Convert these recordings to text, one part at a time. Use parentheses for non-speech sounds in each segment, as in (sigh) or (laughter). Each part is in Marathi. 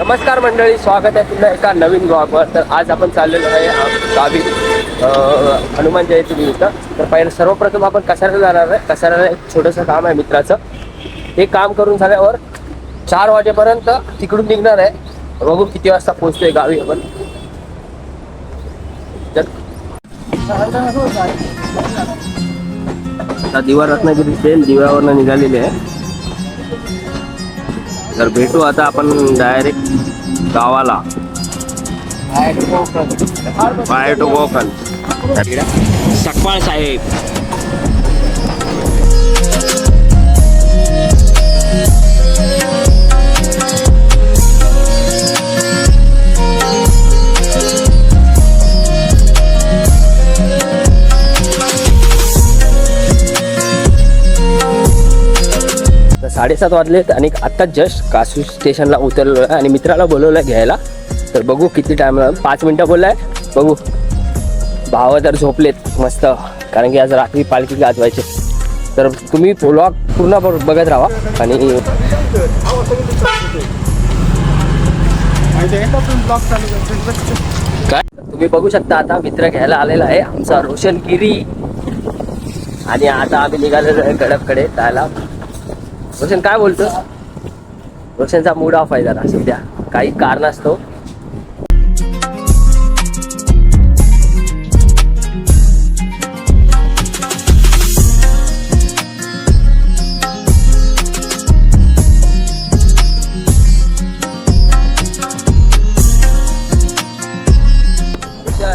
नमस्कार मंडळी स्वागत आहे पुन्हा एका नवीन ब्लॉगवर तर आज आपण चाललेलो आहे गावी हनुमान जयंती निमित्त. तर पहिलं सर्वप्रथम आपण कसाऱ्याला जाणार आहे? कसाऱ्याला एक छोटंसं काम आहे मित्राचं? हे काम करून झाल्यावर चार वाजेपर्यंत तिकडून निघणार आहे. बघू किती वाजता पोहोचतोय गावी आपण. तर आता दिवा रत्नागिरी ट्रेन दिव्यावरनं निघालेली आहे तर भेटू आता आपण डायरेक्ट गावाला. बाय टू कोकण सकपाळ साहेब. साडेसात वाजलेत आणि आत्ता जस्ट कासू स्टेशनला उतरलो आहे आणि मित्राला बोलवलं घ्यायला. तर बघू किती टाइम पाच मिनटं बोललाय. बघू. भाव तर झोपलेत मस्त. कारण की आज रात्री पालखी गाजवायचे. तर तुम्ही ब्लॉग पूर्ण बघत राहा. आणि काय? तुम्ही बघू शकता आता मित्र घ्यायला आलेला आहे. आमचा रोशन गिरी आणि आता आम्ही निघालेलो आहे गडपकडे जायला. रोशन काय बोलतो रोशनचा मूड ऑफ आहे जरा सध्या. काही कारण असतो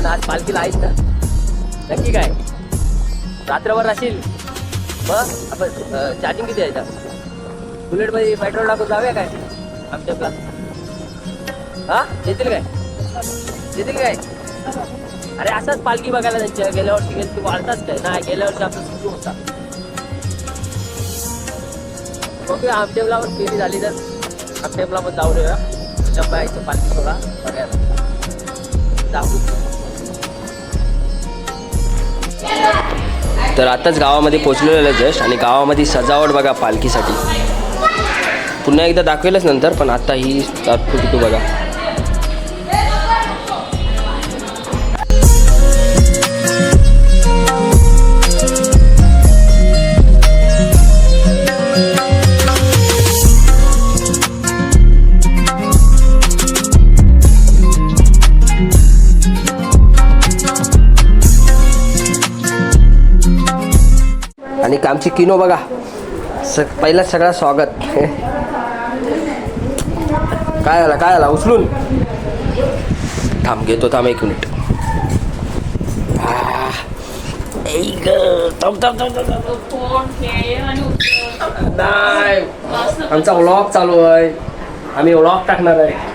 आज पालखीला आहेस ना? नक्की काय? रात्रभर राहशील? मग? आपण चार्जिंग किती आहे बुलेटमध्ये पेट्रोल टाकून जाऊया काय? आमच्या हा? येतील काय? येतील काय? अरे असंच पालखी बघायला त्यांच्या गेल्या वर्षी गेली तू वाढताच काय? नाही गेल्या वर्षी सुरू होता. ओके आमटेबला पण फेरी झाली तर आमटेबला पण जाऊन येऊया. डब्बा यायचं पालखी सोडा. बघायला जाऊ. तर आताच गावामध्ये पोचलेलं जस्ट आणि गावामध्ये सजावट बघा पालखीसाठी. पुन्हा एकदा दाखवेलच नंतर पण आता ही तात्पुरती तू बघा. आणि कामची किनो बघा. स पहिला सगळा स्वागत. (laughs) काय आला काय आला? उचलून. थांब घेतो थांब एक मिनिट. ऐ ग, नाही. आमचा व्लॉग चालू आहे. आम्ही व्लॉग टाकणार आहे.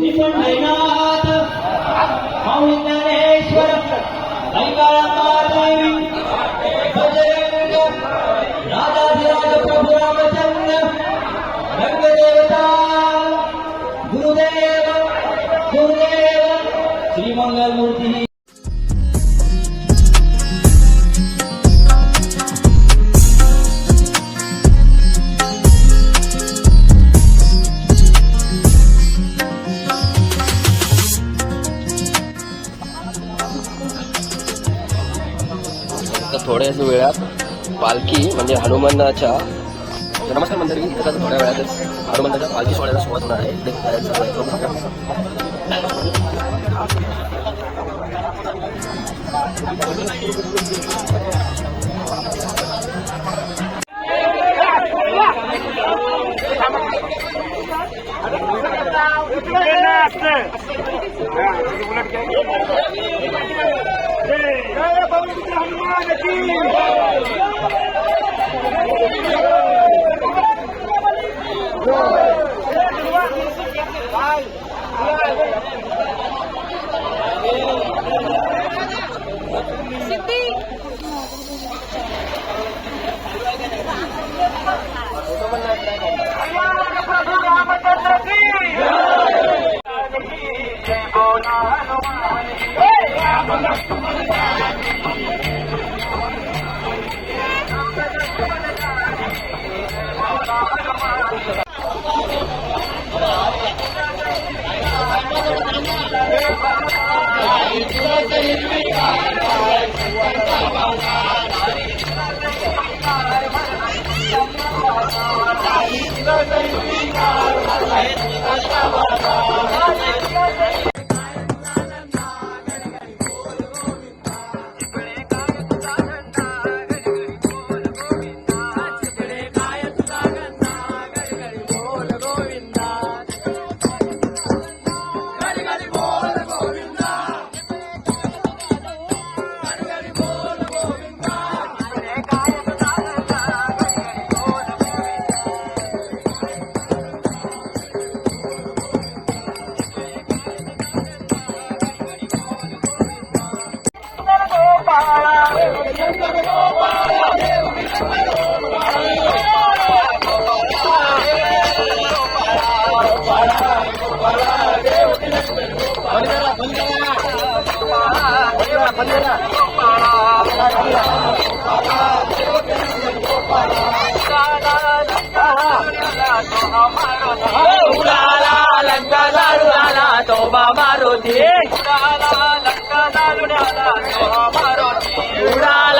निपंडनाथ स्वामी आता थोड्याच वेळात पालखी म्हणजे हनुमानाच्या नमस्कार मंडळी आता थोड्या वेळातच हनुमानाच्या पालखी सोहळ्याला सुरुवात होणार आहे इकडे जायचं आहे. बघू उडाला लंका लाडू आला तो मारुती उडाला लंका लाडू आला तो मारुती ಉಡಾಲ